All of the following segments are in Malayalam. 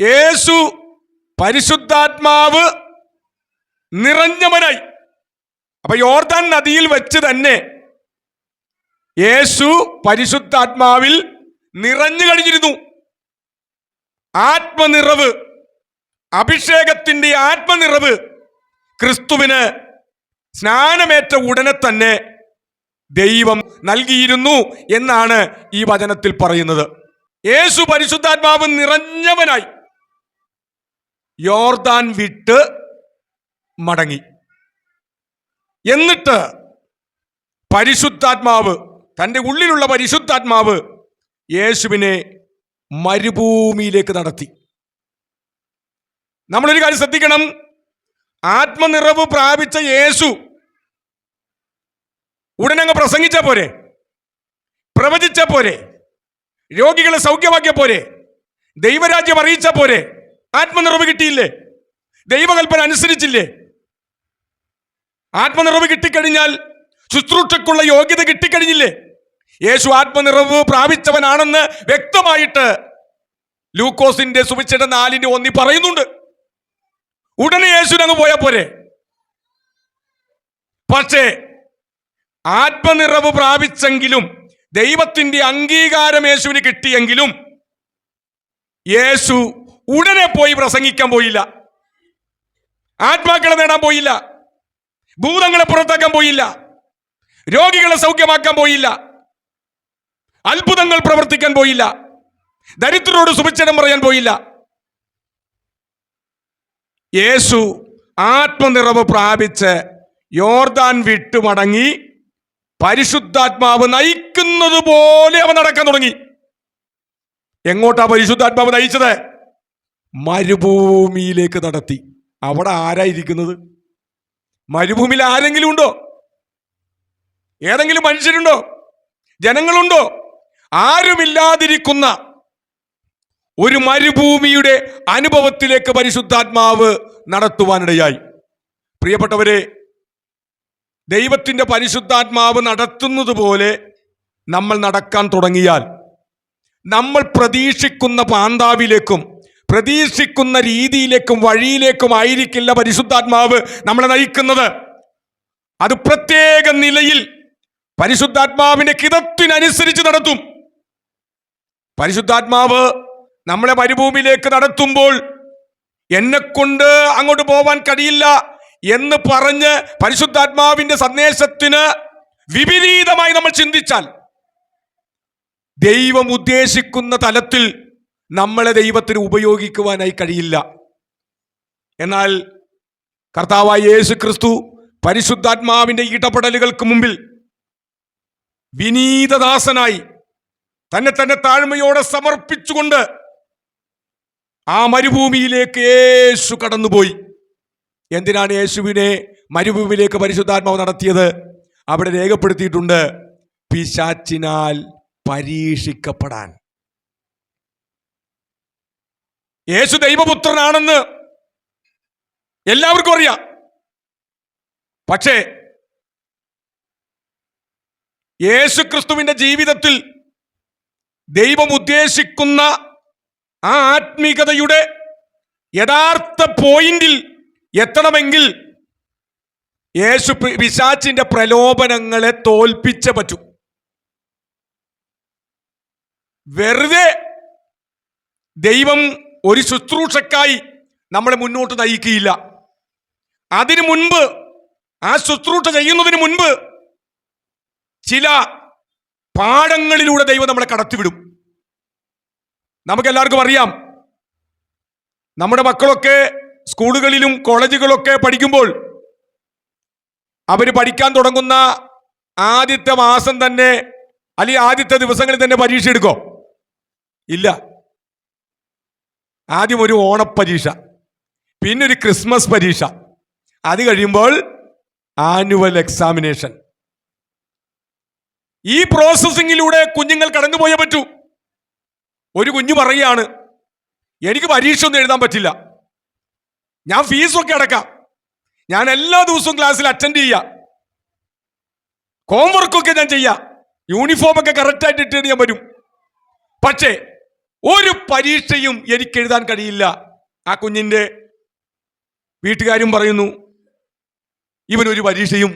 യേശു പരിശുദ്ധാത്മാവ് നിറഞ്ഞവനായി. അപ്പൊ യോർദാൻ നദിയിൽ വെച്ച് തന്നെ യേശു പരിശുദ്ധാത്മാവിൽ നിറഞ്ഞു കഴിഞ്ഞിരുന്നു. ആത്മനിറവ് അഭിഷേകത്തിന്റെ ആത്മനിറവ് ക്രിസ്തുവിന് സ്നാനമേറ്റ ഉടനെ തന്നെ ദൈവം നൽകിയിരുന്നു എന്നാണ് ഈ വചനത്തിൽ പറയുന്നത്. യേശു പരിശുദ്ധാത്മാവ് നിറഞ്ഞവനായി. യോർദാൻ വിട്ട് മടങ്ങി. എന്നിട്ട് പരിശുദ്ധാത്മാവ് തന്റെ ഉള്ളിലുള്ള പരിശുദ്ധാത്മാവ് യേശുവിനെ മരുഭൂമിയിലേക്ക് നടത്തി. നമ്മളൊരു കാര്യം ശ്രദ്ധിക്കണം. ആത്മനിറവ് പ്രാപിച്ച യേശു ഉടനങ്ങ് പ്രസംഗിച്ച പോരെ. പ്രവചിച്ച പോരെ. രോഗികളെ സൗഖ്യമാക്കിയ പോരെ. ദൈവരാജ്യം അറിയിച്ച പോരെ. ആത്മനിറവ് കിട്ടിയില്ലേ? ദൈവകൽപ്പന അനുസരിച്ചില്ലേ? ആത്മനിറവ് കിട്ടിക്കഴിഞ്ഞാൽ ശുശ്രൂഷക്കുള്ള യോഗ്യത കിട്ടിക്കഴിഞ്ഞില്ലേ? യേശു ആത്മനിറവ് പ്രാപിച്ചവനാണെന്ന് വ്യക്തമായിട്ട് ലൂക്കോസിന്റെ സുവിശേഷ നാലിന്റെ ഒന്നി പറയുന്നുണ്ട്. ഉടനെ യേശുവിനങ്ങ് പോയാൽ പോരെ. പക്ഷേ ആത്മനിറവ് പ്രാപിച്ചെങ്കിലും ദൈവത്തിന്റെ അംഗീകാരം യേശുവിന് കിട്ടിയെങ്കിലും യേശു ഉടനെ പോയി പ്രസംഗിക്കാൻ പോയില്ല. ആത്മാക്കളെ നേടാൻ പോയില്ല. ഭൂതങ്ങളെ പുറത്താക്കാൻ പോയില്ല. രോഗികളെ സൗഖ്യമാക്കാൻ പോയില്ല. അത്ഭുതങ്ങൾ പ്രവർത്തിക്കാൻ പോയില്ല. ദരിദ്രരോട് സുഭിച്ചടം പറയാൻ പോയില്ല. യേശു ആത്മനിറവ് പ്രാപിച്ച് യോർദാൻ വിട്ടു മടങ്ങി പരിശുദ്ധാത്മാവ് നയിക്കുന്നത് പോലെ അവൻ നടക്കാൻ തുടങ്ങി. എങ്ങോട്ടാ പരിശുദ്ധാത്മാവ് നയിച്ചത്? മരുഭൂമിയിലേക്ക് നടത്തി. അവിടെ ആരായിരിക്കുന്നത്? മരുഭൂമിയിൽ ആരെങ്കിലും ഉണ്ടോ? ഏതെങ്കിലും മനുഷ്യരുണ്ടോ? ജനങ്ങളുണ്ടോ? ആരുമില്ലാതിരിക്കുന്ന ഒരു മരുഭൂമിയുടെ അനുഭവത്തിലേക്ക് പരിശുദ്ധാത്മാവ് നടത്തുവാനിടയായി. പ്രിയപ്പെട്ടവരെ ദൈവത്തിന്റെ പരിശുദ്ധാത്മാവ് നടത്തുന്നത് പോലെ നമ്മൾ നടക്കാൻ തുടങ്ങിയാൽ നമ്മൾ പ്രതീക്ഷിക്കുന്ന പാന്താവിലേക്കും പ്രതീക്ഷിക്കുന്ന രീതിയിലേക്കും വഴിയിലേക്കും ആയിരിക്കില്ല പരിശുദ്ധാത്മാവ് നമ്മളെ നയിക്കുന്നത്. അത് പ്രത്യേക നിലയിൽ പരിശുദ്ധാത്മാവിന്റെ കിതത്തിനനുസരിച്ച് നടത്തും. പരിശുദ്ധാത്മാവ് നമ്മളെ മരുഭൂമിയിലേക്ക് നടത്തുമ്പോൾ എന്നെ കൊണ്ട് അങ്ങോട്ട് പോവാൻ കഴിയില്ല എന്ന് പറഞ്ഞ് പരിശുദ്ധാത്മാവിന്റെ സന്ദേശത്തിന് വിപരീതമായി നമ്മൾ ചിന്തിച്ചാൽ ദൈവം ഉദ്ദേശിക്കുന്ന തലത്തിൽ നമ്മളെ ദൈവത്തിന് ഉപയോഗിക്കുവാനായി കഴിയില്ല. എന്നാൽ കർത്താവായ യേശു ക്രിസ്തു പരിശുദ്ധാത്മാവിന്റെ ഇടപെടലുകൾക്ക് മുമ്പിൽ വിനീതദാസനായി തന്നെ തന്നെ താഴ്മയോടെ സമർപ്പിച്ചുകൊണ്ട് ആ മരുഭൂമിയിലേക്ക് യേശു കടന്നുപോയി. എന്തിനാണ് യേശുവിനെ മരുഭൂമിയിലേക്ക് പരിശുദ്ധാത്മാവ് നടത്തിയത്? അവിടെ രേഖപ്പെടുത്തിയിട്ടുണ്ട് പിശാച്ചിനാൽ പരീക്ഷിക്കപ്പെടാൻ. യേശു ദൈവപുത്രനാണെന്ന് എല്ലാവർക്കും അറിയാം. പക്ഷേ യേശു ക്രിസ്തുവിന്റെ ജീവിതത്തിൽ ദൈവം ഉദ്ദേശിക്കുന്ന ആ ആത്മീകതയുടെ യഥാർത്ഥ പോയിന്റിൽ എത്തണമെങ്കിൽ യേശു പിശാച്ചിന്റെ പ്രലോഭനങ്ങളെ തോൽപ്പിച്ച പറ്റൂ. വെറുതെ ദൈവം ഒരു ശുശ്രൂഷക്കായി നമ്മളെ മുന്നോട്ട് നയിക്കുകയില്ല. അതിനു മുൻപ് ആ ശുശ്രൂഷ ചെയ്യുന്നതിന് മുൻപ് ചില പാഠങ്ങളിലൂടെ ദൈവം നമ്മളെ കടത്തിവിടും. നമുക്കെല്ലാവർക്കും അറിയാം നമ്മുടെ മക്കളൊക്കെ സ്കൂളുകളിലും കോളേജുകളൊക്കെ പഠിക്കുമ്പോൾ അവർ പഠിക്കാൻ തുടങ്ങുന്ന ആദ്യത്തെ മാസം തന്നെ അല്ലെങ്കിൽ ആദ്യത്തെ ദിവസങ്ങളിൽ തന്നെ പരീക്ഷ എടുക്കോ? ഇല്ല. ആദ്യം ഒരു ഓണപ്പരീക്ഷ പിന്നെ ഒരു ക്രിസ്മസ് പരീക്ഷ. അത് കഴിയുമ്പോൾ ആനുവൽ എക്സാമിനേഷൻ ഈ പ്രോസസ്സിങ്ങിലൂടെ കുഞ്ഞുങ്ങൾ കടന്നുപോയേ പറ്റൂ. ഒരു കുഞ്ഞു പറയുകയാണ് എനിക്ക് പരീക്ഷ ഒന്നും എഴുതാൻ പറ്റില്ല. ഞാൻ ഫീസൊക്കെ അടക്കാം. ഞാൻ എല്ലാ ദിവസവും ക്ലാസ്സിൽ അറ്റൻഡ് ചെയ്യാം. ഹോംവർക്കൊക്കെ ഞാൻ ചെയ്യാം. യൂണിഫോമൊക്കെ കറക്റ്റായിട്ട് ഇട്ട് ഞാൻ വരും. പക്ഷേ ഒരു പരീക്ഷയും എനിക്ക് എഴുതാൻ കഴിയില്ല. ആ കുഞ്ഞിന്റെ വീട്ടുകാരും പറയുന്നു ഇവനൊരു പരീക്ഷയും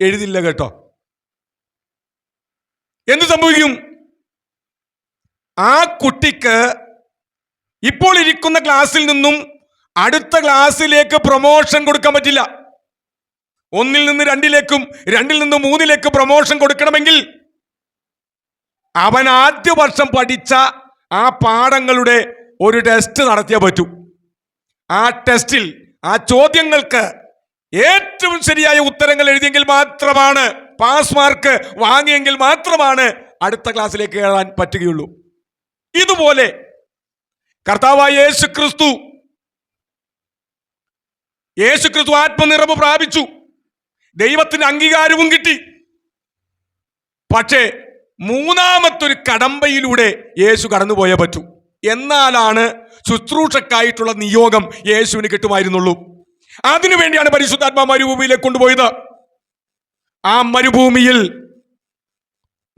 എഴുതില്ല കേട്ടോ. എന്ത് സംഭവിക്കും? ആ കുട്ടിക്ക് ഇപ്പോൾ ഇരിക്കുന്ന ക്ലാസ്സിൽ നിന്നും അടുത്ത ക്ലാസ്സിലേക്ക് പ്രൊമോഷൻ കൊടുക്കാൻ പറ്റില്ല. ഒന്നിൽ നിന്ന് രണ്ടിലേക്കും രണ്ടിൽ നിന്ന് മൂന്നിലേക്ക് പ്രൊമോഷൻ കൊടുക്കണമെങ്കിൽ അവൻ ആദ്യ വർഷം പഠിച്ച ആ പാഠങ്ങളുടെ ഒരു ടെസ്റ്റ് നടത്തിയേ പറ്റൂ. ആ ടെസ്റ്റിൽ ആ ചോദ്യങ്ങൾക്ക് ഏറ്റവും ശരിയായ ഉത്തരങ്ങൾ എഴുതിയെങ്കിൽ മാത്രമാണ് പാസ് മാർക്ക് വാങ്ങിയെങ്കിൽ മാത്രമാണ് അടുത്ത ക്ലാസ്സിലേക്ക് കയറാൻ പറ്റുകയുള്ളൂ. ഇതുപോലെ കർത്താവായ യേശു ക്രിസ്തു യേശു ക്രിസ്തു ആത്മനിറവ് പ്രാപിച്ചു. ദൈവത്തിന് അംഗീകാരവും കിട്ടി. പക്ഷേ മൂന്നാമത്തൊരു കടമ്പയിലൂടെ യേശു കടന്നുപോയേ പറ്റൂ. എന്നാലാണ് ശുശ്രൂഷക്കായിട്ടുള്ള നിയോഗം യേശുവിന് കിട്ടുമായിരുന്നുള്ളൂ. അതിനുവേണ്ടിയാണ് പരിശുദ്ധാത്മാ മരുഭൂമിയിലേക്ക് കൊണ്ടുപോയത്. ആ മരുഭൂമിയിൽ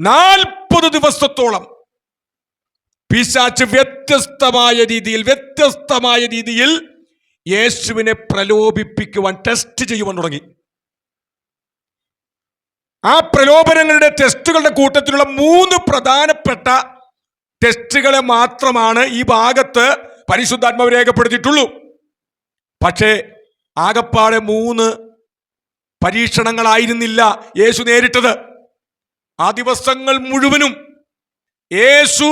നാൽപ്പത് ദിവസത്തോളം പിശാച്ച് വ്യത്യസ്തമായ രീതിയിൽ വ്യത്യസ്തമായ രീതിയിൽ യേശുവിനെ പ്രലോഭിപ്പിക്കുവാൻ ടെസ്റ്റ് ചെയ്യുവാൻ തുടങ്ങി. ആ പ്രലോഭനങ്ങളുടെ ടെസ്റ്റുകളുടെ കൂട്ടത്തിലുള്ള മൂന്ന് പ്രധാനപ്പെട്ട ടെസ്റ്റുകളെ മാത്രമാണ് ഈ ഭാഗത്ത് പരിശുദ്ധാത്മാവ് രേഖപ്പെടുത്തിയിട്ടുള്ളൂ. പക്ഷേ ആകപ്പാടെ മൂന്ന് പരീക്ഷണങ്ങളായിരുന്നില്ല യേശു നേരിട്ടത്. ആ ദിവസങ്ങൾ മുഴുവനും യേശു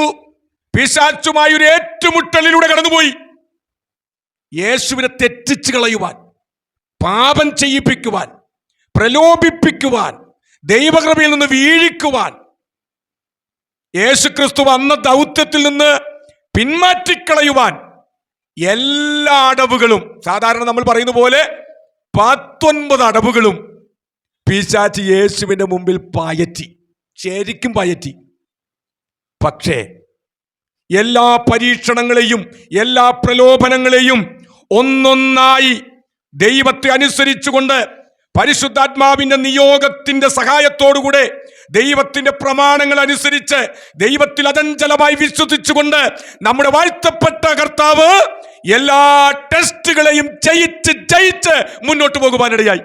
പിശാച്ചുമായി ഒരു ഏറ്റുമുട്ടലിലൂടെ കടന്നുപോയി. യേശുവിനെ തെറ്റിച്ച് കളയുവാൻ പാപം ചെയ്യിപ്പിക്കുവാൻ പ്രലോഭിപ്പിക്കുവാൻ ദൈവകൃപയിൽ നിന്ന് വീഴിക്കുവാൻ യേശുക്രിസ്തു വന്ന ദൗത്യത്തിൽ നിന്ന് പിന്മാറ്റിക്കളയുവാൻ എല്ലാ അടവുകളും സാധാരണ നമ്മൾ പറയുന്ന പോലെ പത്തൊൻപത് അടവുകളും പിശാച്ച് യേശുവിന്റെ മുമ്പിൽ പായറ്റി ശരിക്കും പയറ്റി. പക്ഷേ എല്ലാ പരീക്ഷണങ്ങളെയും എല്ലാ പ്രലോഭനങ്ങളെയും ഒന്നൊന്നായി ദൈവത്തെ അനുസരിച്ചുകൊണ്ട് പരിശുദ്ധാത്മാവിന്റെ നിയോഗത്തിന്റെ സഹായത്തോടുകൂടെ ദൈവത്തിന്റെ പ്രമാണങ്ങൾ അനുസരിച്ച് ദൈവത്തിൽ അചഞ്ചലമായി വിശ്വസിച്ചുകൊണ്ട് നമ്മുടെ വാഴ്ത്തപ്പെട്ട കർത്താവ് എല്ലാ ടെസ്റ്റുകളെയും ജയിച്ച് ജയിച്ച് മുന്നോട്ട് പോകുവാനിടയായി.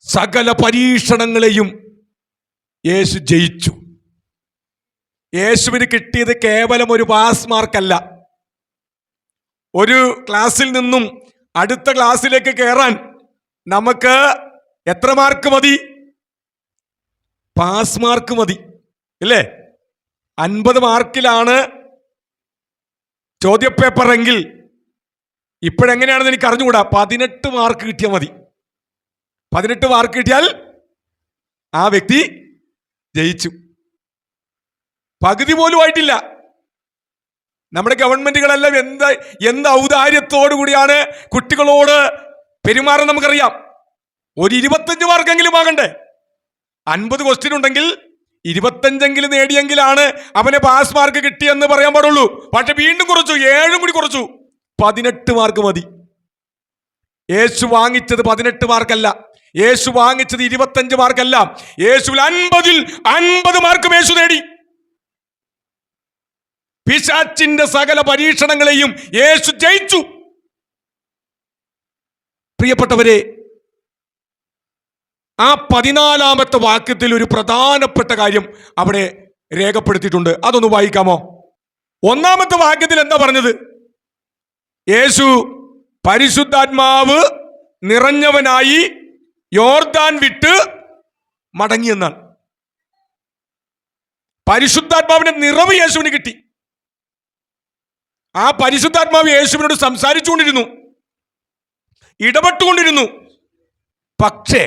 സകല പരീക്ഷണങ്ങളെയും യേശു ജയിച്ചു. യേശുവിന് കിട്ടിയത് കേവലം ഒരു പാസ് മാർക്കല്ല. ഒരു ക്ലാസ്സിൽ നിന്നും അടുത്ത ക്ലാസ്സിലേക്ക് കയറാൻ നമുക്ക് എത്ര മാർക്ക് മതി? പാസ് മാർക്ക് മതി. ഇല്ലേ? അൻപത് മാർക്കിലാണ് ചോദ്യപേപ്പർ എങ്കിൽ ഇപ്പോഴെങ്ങനെയാണെന്ന് എനിക്ക് അറിഞ്ഞുകൂടാ. പതിനെട്ട് മാർക്ക് കിട്ടിയാൽ മതി. പതിനെട്ട് മാർക്ക് കിട്ടിയാൽ ആ വ്യക്തി ജയിച്ചു. പകുതി പോലും ആയിട്ടില്ല. നമ്മുടെ ഗവൺമെന്റുകളെല്ലാം എന്ത് എന്ത് ഔദാര്യത്തോടു കൂടിയാണ് കുട്ടികളോട് പെരുമാറാൻ നമുക്കറിയാം. ഒരു ഇരുപത്തഞ്ച് മാർക്കെങ്കിലും ആകണ്ടേ. അൻപത് ക്വസ്റ്റ്യൻ ഉണ്ടെങ്കിൽ ഇരുപത്തഞ്ചെങ്കിലും നേടിയെങ്കിലാണ് അവനെ പാസ് മാർക്ക് കിട്ടിയെന്ന് പറയാൻ പാടുള്ളൂ. പക്ഷെ വീണ്ടും കുറച്ചു ഏഴും കൂടി കുറച്ചു. പതിനെട്ട് മാർക്ക് മതി. യേശു വാങ്ങിച്ചത് പതിനെട്ട് മാർക്കല്ല യേശു വാങ്ങിച്ചത് ഇരുപത്തഞ്ച് മാർക്കല്ല യേശുവിൽ അൻപതിൽ അൻപത് മാർക്കും യേശു നേടി. പിശാച്ചിന്റെ സകല പരീക്ഷണങ്ങളെയും യേശു ജയിച്ചു. പ്രിയപ്പെട്ടവരെ ആ പതിനാലാമത്തെ വാക്യത്തിൽ ഒരു പ്രധാനപ്പെട്ട കാര്യം അവിടെ രേഖപ്പെടുത്തിയിട്ടുണ്ട്. അതൊന്ന് വായിക്കാമോ? ഒന്നാമത്തെ വാക്യത്തിൽ എന്താ പറഞ്ഞത്? യേശു പരിശുദ്ധാത്മാവ് നിറഞ്ഞവനായി യോർദാൻ വിട്ട് മടങ്ങിയെന്നാണ്. പരിശുദ്ധാത്മാവിന്റെ നിറവ് യേശുവിന് കിട്ടി. ആ പരിശുദ്ധാത്മാവ് യേശുവിനോട് സംസാരിച്ചുകൊണ്ടിരുന്നു. ഇടപെട്ടുകൊണ്ടിരുന്നു. പക്ഷേ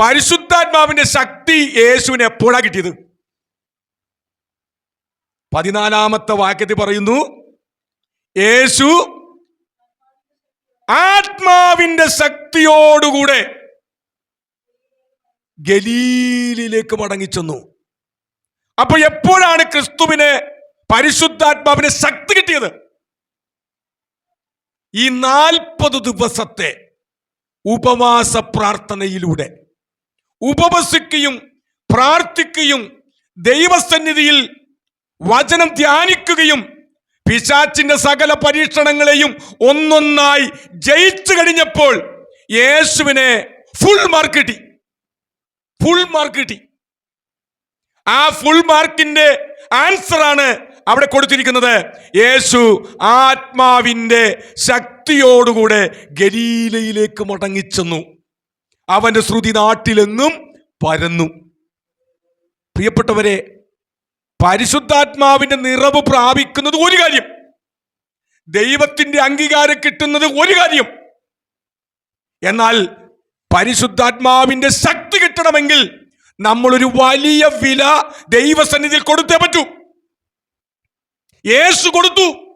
പരിശുദ്ധാത്മാവിന്റെ ശക്തി യേശുവിന് എപ്പോഴാ കിട്ടിയത്? പതിനാലാമത്തെ വാക്യത്തിൽ പറയുന്നു യേശു ആത്മാവിന്റെ ശക്തിയോടുകൂടെ ഗലീലിലേക്ക് മടങ്ങിച്ചെന്നു. അപ്പൊ എപ്പോഴാണ് ക്രിസ്തുവിന് പരിശുദ്ധാത്മാവിന് ശക്തി കിട്ടിയത് ഈ നാൽപ്പത് ദിവസത്തെ ഉപവാസ പ്രാർത്ഥനയിലൂടെ. ഉപവസിക്കുകയും പ്രാർത്ഥിക്കുകയും ദൈവസന്നിധിയിൽ വചനം ധ്യാനിക്കുകയും പിശാച്ചിന്റെ സകല പരീക്ഷണങ്ങളെയും ഒന്നൊന്നായി ജയിച്ചു കഴിഞ്ഞപ്പോൾ യേശുവിനെ ഫുൾ മാർക്ക് കിട്ടി. ഫുൾ മാർക്ക് കിട്ടി. ആ ഫുൾ മാർക്കിന്റെ ആൻസറാണ് അവിടെ കൊടുത്തിരിക്കുന്നത് യേശു ആത്മാവിന്റെ ശക്തിയോടുകൂടെ ഗലീലയിലേക്ക് മടങ്ങിച്ചെന്നു. അവന്റെ ശ്രുതി നാട്ടിലെന്നും പരന്നു. പ്രിയപ്പെട്ടവരെ പരിശുദ്ധാത്മാവിന്റെ നിറവ് പ്രാപിക്കുന്നത് ഒരു കാര്യം. ദൈവത്തിന്റെ അംഗീകാരം കിട്ടുന്നത് ഒരു കാര്യം. എന്നാൽ പരിശുദ്ധാത്മാവിന്റെ ശക്തി കിട്ടണമെങ്കിൽ നമ്മളൊരു വലിയ വില ദൈവസന്നിധിയിൽ കൊടുത്തേ പറ്റൂ. യേശു കൊടുത്തു.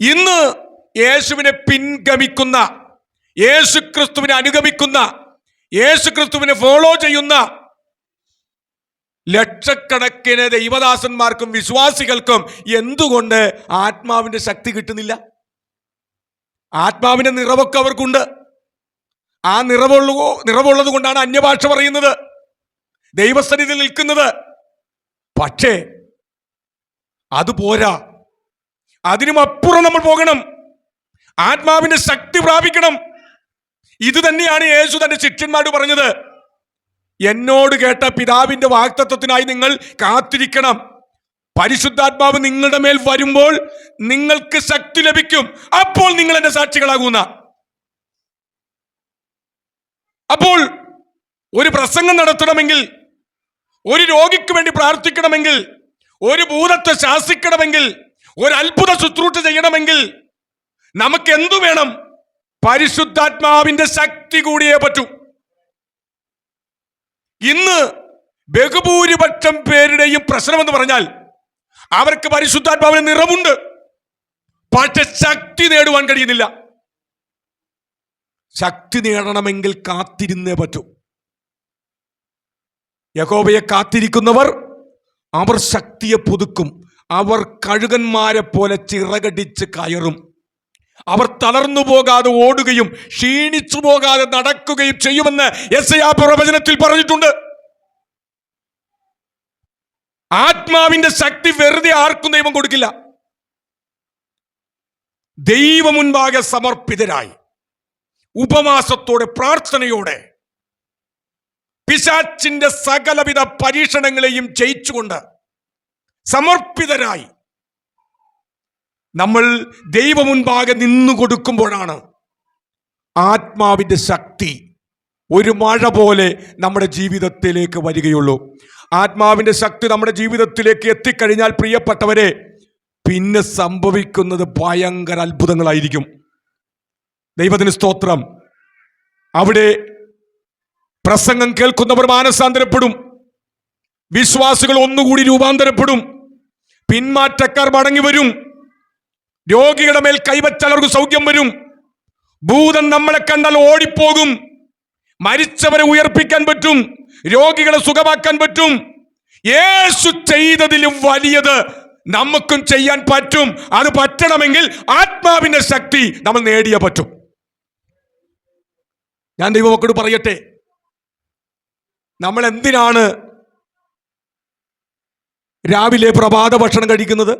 ഇന്ന് യേശുവിനെ പിൻഗമിക്കുന്ന യേശു ക്രിസ്തുവിനെ അനുഗമിക്കുന്ന യേശു ക്രിസ്തുവിനെ ഫോളോ ചെയ്യുന്ന ലക്ഷക്കണക്കിന് ദൈവദാസന്മാർക്കും വിശ്വാസികൾക്കും എന്തുകൊണ്ട് ആത്മാവിന്റെ ശക്തി കിട്ടുന്നില്ല? ആത്മാവിന്റെ നിറവൊക്കെ അവർക്കുണ്ട്. ആ നിറവുള്ള നിറവുള്ളത് കൊണ്ടാണ് അന്യഭാഷ പറയുന്നത്. ദൈവസന്നിധി നിൽക്കുന്നത്. പക്ഷേ അത് പോരാ. അതിനും അപ്പുറം നമ്മൾ പോകണം. ആത്മാവിന്റെ ശക്തി പ്രാപിക്കണം. ഇത് തന്നെയാണ് യേശു തന്റെ ശിഷ്യന്മാരോട് പറഞ്ഞത്. എന്നോട് കേട്ട പിതാവിന്റെ വാക്തത്വത്തിനായി നിങ്ങൾ കാത്തിരിക്കണം. പരിശുദ്ധാത്മാവ് നിങ്ങളുടെ മേൽ വരുമ്പോൾ നിങ്ങൾക്ക് ശക്തി ലഭിക്കും. അപ്പോൾ നിങ്ങൾ എന്റെ സാക്ഷികളാകുന്ന. അപ്പോൾ ഒരു പ്രസംഗം നടത്തണമെങ്കിൽ ഒരു രോഗിക്ക് വേണ്ടി പ്രാർത്ഥിക്കണമെങ്കിൽ ഒരു ഭൂതത്തെ ശാസിക്കണമെങ്കിൽ ഒരു അത്ഭുത ശുശ്രൂഷ ചെയ്യണമെങ്കിൽ നമുക്ക് എന്തു വേണം? പരിശുദ്ധാത്മാവിന്റെ ശക്തി കൂടിയേ പറ്റൂ. ഇന്ന് ബഹുഭൂരിപക്ഷം പേരുടെയും പ്രശ്നമെന്ന് പറഞ്ഞാൽ അവർക്ക് പരിശുദ്ധാത്മാവിന് നിറമുണ്ട് പക്ഷെ ശക്തി നേടുവാൻ കഴിയുന്നില്ല. ശക്തി നേടണമെങ്കിൽ കാത്തിരുന്നേ പറ്റൂ. യഹോബയെ കാത്തിരിക്കുന്നവർ അവർ ശക്തിയെ പുതുക്കും. അവർ കഴുകന്മാരെ പോലെ ചിറകടിച്ച് കയറും. അവർ തളർന്നു പോകാതെ ഓടുകയും ക്ഷീണിച്ചു പോകാതെ നടക്കുകയും ചെയ്യുമെന്ന് എസ് ഐ പ്രവചനത്തിൽ പറഞ്ഞിട്ടുണ്ട്. ആത്മാവിന്റെ ശക്തി വെറുതെ ആർക്കും ദൈവം കൊടുക്കില്ല. ദൈവമുൻപാകെ സമർപ്പിതരായി. ഉപവാസത്തോടെ പ്രാർത്ഥനയോടെ പിശാച്ചിന്റെ സകലവിധ പരീക്ഷണങ്ങളെയും ജയിച്ചുകൊണ്ട് സമർപ്പിതരായി നമ്മൾ ദൈവമുൻപാകെ നിന്നു കൊടുക്കുമ്പോഴാണ് ആത്മാവിന്റെ ശക്തി ഒരു മഴ പോലെ നമ്മുടെ ജീവിതത്തിലേക്ക് വരികയുള്ളൂ. ആത്മാവിന്റെ ശക്തി നമ്മുടെ ജീവിതത്തിലേക്ക് എത്തിക്കഴിഞ്ഞാൽ പ്രിയപ്പെട്ടവരെ പിന്നെ സംഭവിക്കുന്നത് ഭയങ്കര അത്ഭുതങ്ങളായിരിക്കും. ദൈവത്തിന് സ്തോത്രം. അവിടെ പ്രസംഗം കേൾക്കുന്നവർ മാനസാന്തരപ്പെടും. വിശ്വാസികൾ ഒന്നുകൂടി രൂപാന്തരപ്പെടും. പിന്മാറ്റക്കാർ മടങ്ങി വരും. രോഗികളുടെ മേൽ കൈവച്ചവർക്ക് സൗഖ്യം വരും. ഭൂതം നമ്മളെ കണ്ടാൽ ഓടിപ്പോകും. മരിച്ചവരെ ഉയർപ്പിക്കാൻ പറ്റും. രോഗികളെ സുഖമാക്കാൻ പറ്റും. യേശു ചെയ്തതിലും വലിയത് നമുക്കും ചെയ്യാൻ പറ്റും. അത് പറ്റണമെങ്കിൽ ആത്മാവിന്റെ ശക്തി നമ്മൾ നേടിയേ പറ്റും. ഞാൻ ദൈവമക്കോട് പറയട്ടെ. നമ്മൾ എന്തിനാണ് രാവിലെ പ്രഭാത ഭക്ഷണം കഴിക്കുന്നത്?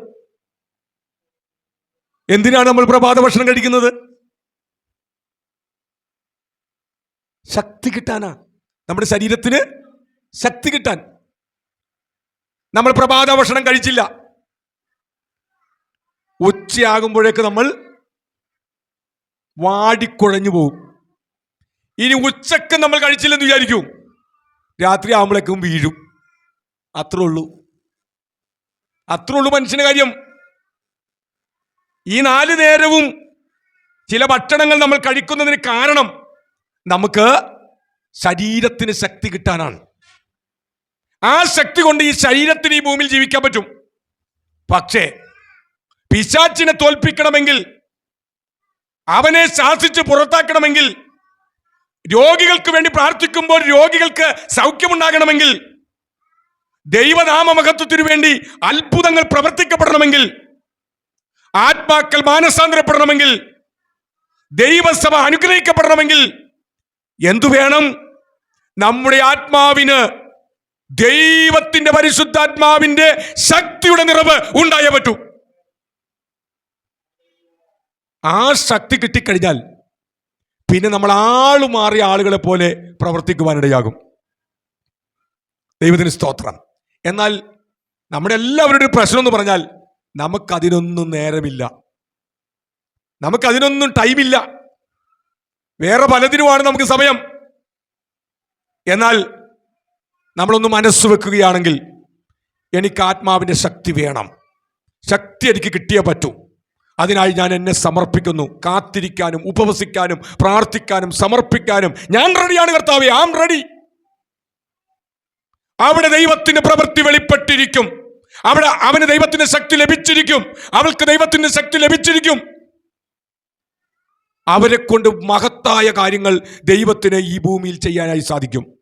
എന്തിനാണ് നമ്മൾ പ്രഭാത ഭക്ഷണം കഴിക്കുന്നത്? ശക്തി കിട്ടാനാ. നമ്മുടെ ശരീരത്തിന് ശക്തി കിട്ടാൻ. നമ്മൾ പ്രഭാത ഭക്ഷണം കഴിച്ചില്ല. ഉച്ചയാകുമ്പോഴേക്ക് നമ്മൾ വാടിക്കുഴഞ്ഞു പോകും ഇനി ഉച്ചയ്ക്ക് നമ്മൾ കഴിച്ചില്ലെന്ന് വിചാരിക്കൂ. രാത്രി ആകുമ്പോഴേക്കും വീഴും. അത്രേ ഉള്ളൂ. അത്രേ ഉള്ളൂ മനുഷ്യന് കാര്യം. ഈ നാല് നേരവും ചില ഭക്ഷണങ്ങൾ നമ്മൾ കഴിക്കുന്നതിന് കാരണം നമുക്ക് ശരീരത്തിന് ശക്തി കിട്ടാനാണ്. ആ ശക്തി കൊണ്ട് ഈ ശരീരത്തിന് ഈ ഭൂമിയിൽ ജീവിക്കാൻ പറ്റും. പക്ഷേ പിശാച്ചിനെ തോൽപ്പിക്കണമെങ്കിൽ അവനെ ശാസിച്ച് പുറത്താക്കണമെങ്കിൽ രോഗികൾക്ക് വേണ്ടി പ്രാർത്ഥിക്കുമ്പോൾ രോഗികൾക്ക് സൗഖ്യമുണ്ടാകണമെങ്കിൽ ദൈവനാമ മഹത്വത്തിനു വേണ്ടി അത്ഭുതങ്ങൾ പ്രവർത്തിക്കപ്പെടണമെങ്കിൽ ആത്മാക്കൾ മാനസാന്തരപ്പെടണമെങ്കിൽ ദൈവസഭ അനുഗ്രഹിക്കപ്പെടണമെങ്കിൽ എന്തു വേണം? നമ്മുടെ ആത്മാവിന് ദൈവത്തിന്റെ പരിശുദ്ധാത്മാവിന്റെ ശക്തിയുടെ നിറവ് ഉണ്ടായേ പറ്റൂ. ആ ശക്തി കിട്ടിക്കഴിഞ്ഞാൽ പിന്നെ നമ്മൾ ആൾ മാറിയ ആളുകളെ പോലെ പ്രവർത്തിക്കുവാനിടയാകും. ദൈവത്തിന് സ്തോത്രം. എന്നാൽ നമ്മുടെ എല്ലാവരുടെ ഒരു പ്രശ്നം എന്ന് പറഞ്ഞാൽ നമുക്കതിനൊന്നും നേരമില്ല. നമുക്കതിനൊന്നും ടൈമില്ല. വേറെ പലതിനുമാണ് നമുക്ക് സമയം. എന്നാൽ നമ്മളൊന്ന് മനസ്സ് വെക്കുകയാണെങ്കിൽ എനിക്ക് ആത്മാവിന്റെ ശക്തി വേണം. ശക്തി എനിക്ക് കിട്ടിയേ പറ്റൂ. അതിനായി ഞാൻ എന്നെ സമർപ്പിക്കുന്നു. കാത്തിരിക്കാനും ഉപവസിക്കാനും പ്രാർത്ഥിക്കാനും സമർപ്പിക്കാനും. ഞാൻ റെഡിയാണ് കർത്താവ് ആം റെഡി. അവിടെ ദൈവത്തിന്റെ പ്രവൃത്തി വെളിപ്പെട്ടിരിക്കും. അവിടെ അവന് ദൈവത്തിന്റെ ശക്തി ലഭിച്ചിരിക്കും. അവൾക്ക് ദൈവത്തിന്റെ ശക്തി ലഭിച്ചിരിക്കും. അവരെ കൊണ്ട് മഹത്തായ കാര്യങ്ങൾ ദൈവത്തിന് ഈ ഭൂമിയിൽ ചെയ്യാനായി സാധിക്കും.